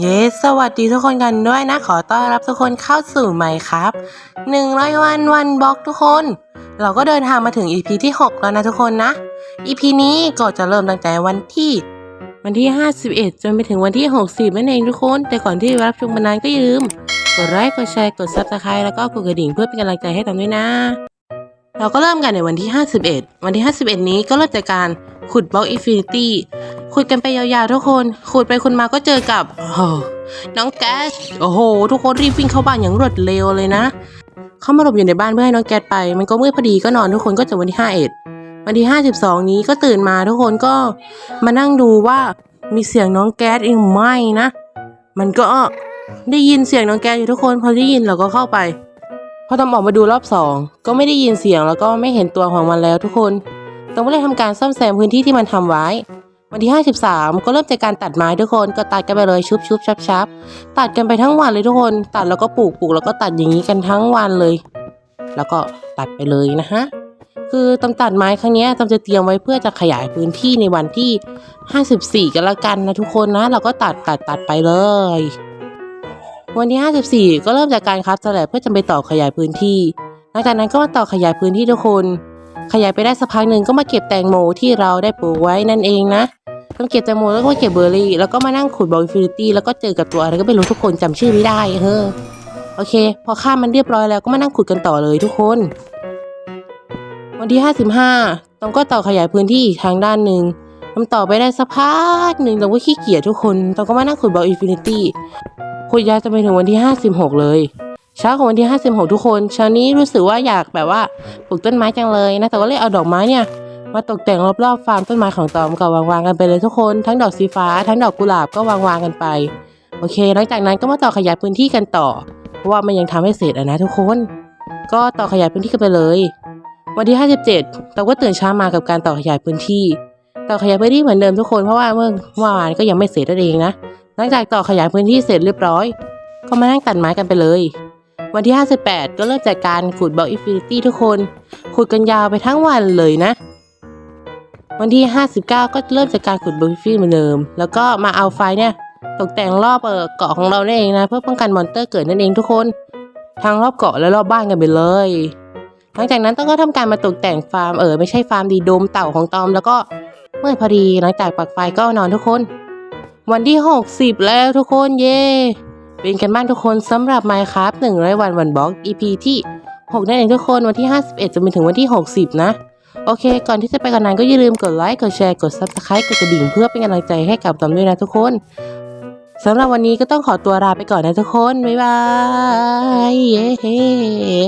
เย้สวัสดีทุกคนกันด้วยนะ ขอต้อนรับทุกคนเข้าสู่ใหม่ครับหนึ่งร้อยวันวันบล็อกทุกคน เราก็เดินทางมาถึง EP ที่ 6 แล้วนะทุกคนนะ EP นี้ก็จะเริ่มตั้งแต่วันที่ วันที่ 51 จนไปถึงวันที่ 60นั่นเองทุกคน แต่ก่อนที่รับชมมานานก็อย่าลืม กดไลค์ กดแชร์ กด subscribe แล้วก็กดกระดิ่งเพื่อเป็นกำลังใจให้ตามด้วยนะ เราก็เริ่มกันในวันที่ 51 วันที่ 51 นี้ก็เริ่มจากการขุดบล็อกอินฟินิตี้ ขุดกันไปยาวๆทุกคนขุดไปคุณมาก็เจอกับโอ้โหน้องแก๊สโอ้โห ทุกคนรีบวิ่งเข้าบ้านอย่างรวดเร็วเลยนะ เข้ามาหลบอยู่ในบ้านเพื่อให้น้องแก๊สไป มันก็มืดพอดีก็นอนทุกคนก็จอวันที่51วันที่52นี้ก็ตื่นมาทุกคนก็มานั่งดูว่ามีเสียงน้องแก๊สเองไหมนะ มันก็ได้ยินเสียงน้องแก๊สอยู่ทุกคนพอได้ยินเราก็เข้าไปพอตอมออกมาดูรอบสองก็ไม่ได้ยินเสียงแล้วก็ไม่เห็นตัวของมันแล้วทุกคนต้องก็เลยทำการซ่อมแซมพื้นที่ที่มันทำไว้ วันที่ 53 ก็เริ่มจากการตัดไม้ทุกคนก็ตัดกันไปเลยชุบชุบชับชับตัดกันไปทั้งวันเลยทุกคน ตัดแล้วก็ปลูกปลูกแล้วก็ตัดอย่างนี้กันทั้งวันเลย แล้วก็ตัดไปเลยนะฮะคือตำตัดไม้ครั้งนี้ยตำจะเตรียมไว้เพื่อจะขยายพื้นที่ในวันที่ 54 กันละกันนะทุกคนนะ เราก็ตัดตัดตัดไปเลย วันที่ 54 ก็เริ่มจากการคัดสแลบเพื่อจะไปต่อขยายพื้นที่ หลังจากนั้นก็มาต่อขยายพื้นที่ทุกคน ขยายไปได้สักพักหนึ่งก็มาเก็บแตงโมที่เราได้ปลูกไว้นั่นเองนะ ต้องเก็บแตงโมแล้วก็เก็บเบอร์รี่แล้วก็มานั่งขุดบอลอินฟินิตี้แล้วก็เจอกับตัวอะไรก็ไม่รู้ทุกคนจำชื่อไม่ได้เฮ้อโอเค พอข้ามมันเรียบร้อยแล้วก็มานั่งขุดกันต่อเลยทุกคน วันที่ 55ต้องก็ต่อขยายพื้นที่อีกทางด้านหนึ่งทำต่อไปได้สักพักหนึ่งเราก็ขี้เกียจทุกคนต้องก็มานั่งขุดบอลอินฟินิตี้ขุดยาวจะไปถึงวันที่ 56 เลยเช้าของวันที่ 56 ทุกคนเช้านี้รู้สึกว่าอยากแบบว่าปลูกต้นไม้จังเลยนะแต่ก็เลยเอาดอกไม้เนี่ย มาตกแต่งรอบๆฟาร์มต้นไม้ของตอมก็วางๆกันไปเลยทุกคน ทั้งดอกสีฟ้า ทั้งดอกกุหลาบก็วางๆกันไป โอเค หลังจากนั้นก็มาต่อขยายพื้นที่กันต่อ เพราะว่ามันยังทำให้เสร็จอะนะทุกคน ก็ต่อขยายพื้นที่กันไปเลย วันที่ 57ตอมก็ตื่นเช้ามากับการต่อขยายพื้นที่ ต่อขยายพื้นที่เหมือนเดิมทุกคนเพราะว่าเมื่อเมื่อวานก็ยังไม่เสร็จนั่นเองนะ หลังจากต่อขยายพื้นที่เสร็จเรียบร้อย ก็มานั่งตัดไม้กันไปเลยวันที่ 58 ก็เริ่มจากการขุดบล็อกอินฟินิตี้ทุกคน ขุดกันยาวไปทั้งวันเลยนะ วันที่ 59 ก็เริ่มจากการขุดบริฟินิตี้เหมือนเดิม แล้วก็มาเอาไฟเนี่ยตกแต่งรอบเออเกาะของเราเองนะ เพื่อป้องกันมอนเตอร์เกิดนั่นเองทุกคนทั้งรอบเกาะและรอบบ้านกันไปเลย หลังจากนั้นต้องก็ทำการมาตกแต่งฟาร์มเออไม่ใช่ฟาร์มดีโดมเต่าของตอม แล้วก็เมื่อพอดีหลังจากปักไฟก็นอนทุกคน วันที่ 60 แล้วทุกคนเย่เป็นกันบ้างทุกคนสำหรับ Minecraft 100 วันวันบล็อก EP ที่ 6 นั่นเองทุกคนวันที่ 51 จะไปถึงวันที่ 60 นะ โอเค ก่อนที่จะไปกันนั้นก็อย่าลืมกดไลค์กดแชร์กด Subscribe กดกระดิ่งเพื่อเป็นกำลังใจให้กับตอมด้วยนะทุกคนสำหรับวันนี้ก็ต้องขอตัวลาไปก่อนนะทุกคน บ๊ายบายเย้